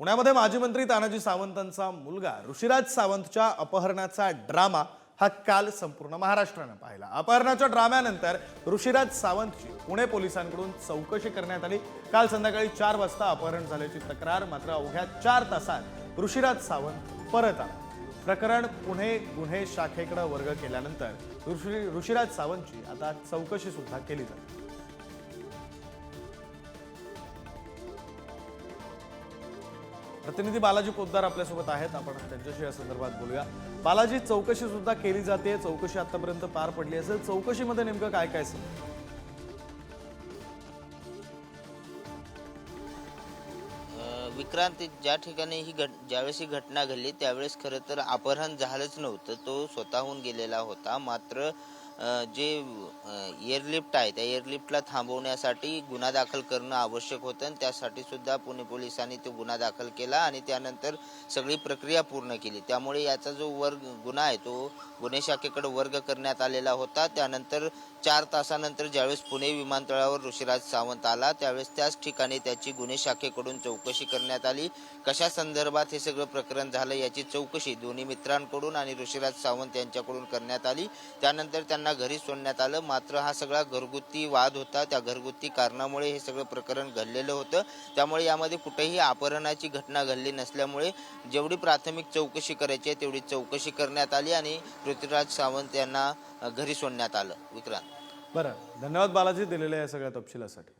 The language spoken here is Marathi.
पुण्यामध्ये माजी मंत्री तानाजी सावंतांचा मुलगा ऋषिराज सावंतच्या अपहरणाचा ड्रामा हा काल संपूर्ण महाराष्ट्रानं पाहिला. अपहरणाच्या ड्राम्यानंतर ऋषिराज सावंतची पुणे पोलिसांकडून चौकशी करण्यात आली. काल संध्याकाळी चार वाजता अपहरण झाल्याची तक्रार मात्र अवघ्या चार तासात ऋषिराज सावंत परत आला. प्रकरण पुणे गुन्हे शाखेकडे वर्ग केल्यानंतर ऋषी ऋषिराज सावंतची आता चौकशी सुद्धा केली जाते. प्रतिनिधी बालाजी पोद्दार आपल्यासोबत आहेत. आपण त्यांच्याशी या संदर्भात बोलूया. बालाजी चौकशी सुद्धा केली जाते. चौकशी आतापर्यंत पार पडली असेल. चौकशीमध्ये नेमकं काय काय असेल विक्रांत ज्या ठिकाणी ही घट ज्यावेळेस ही घटना घडली त्यावेळेस खरं तर अपहरण झालंच नव्हतं. तो स्वतःहून गेलेला होता. मात्र जे एअरलिफ्ट आहे त्या एअरलिफ्टला थांबवण्यासाठी गुन्हा दाखल करणं आवश्यक होतं आणि त्यासाठी सुद्धा पुणे पोलिसांनी तो गुन्हा दाखल केला आणि त्यानंतर सगळी प्रक्रिया पूर्ण केली. त्यामुळे याचा जो वर्ग गुन्हा आहे तो गुन्हे शाखेकडे वर्ग करण्यात आलेला होता. त्यानंतर चार तासानंतर ज्यावेळेस पुणे विमानतळावर ऋषिराज सावंत आला त्यावेळेस त्याच ठिकाणी त्याची गुन्हे शाखेकडून चौकशी करण्यात आली. कशा संदर्भात हे सगळं प्रकरण झालं याची चौकशी दोन्ही मित्रांकडून आणि ऋषिराज सावंत यांच्याकडून करण्यात आली. त्यानंतर त्यांना घरी सोडण्यात आलं. मात्र हा सगळा घरगुती वाद होता. त्या घरगुती कारणामुळे हे सगळं प्रकरण घडलेलं होतं. त्यामुळे यामध्ये कुठेही अपहरणाची घटना घडली नसल्यामुळे जेवढी प्राथमिक चौकशी करायची आहे तेवढी चौकशी करण्यात आली आणि पृथ्वीराज सावंत यांना घरी सोडण्यात आलं. विक्रांत. बरं. धन्यवाद बालाजी दिलेल्या या सगळ्या तपशिलासाठी.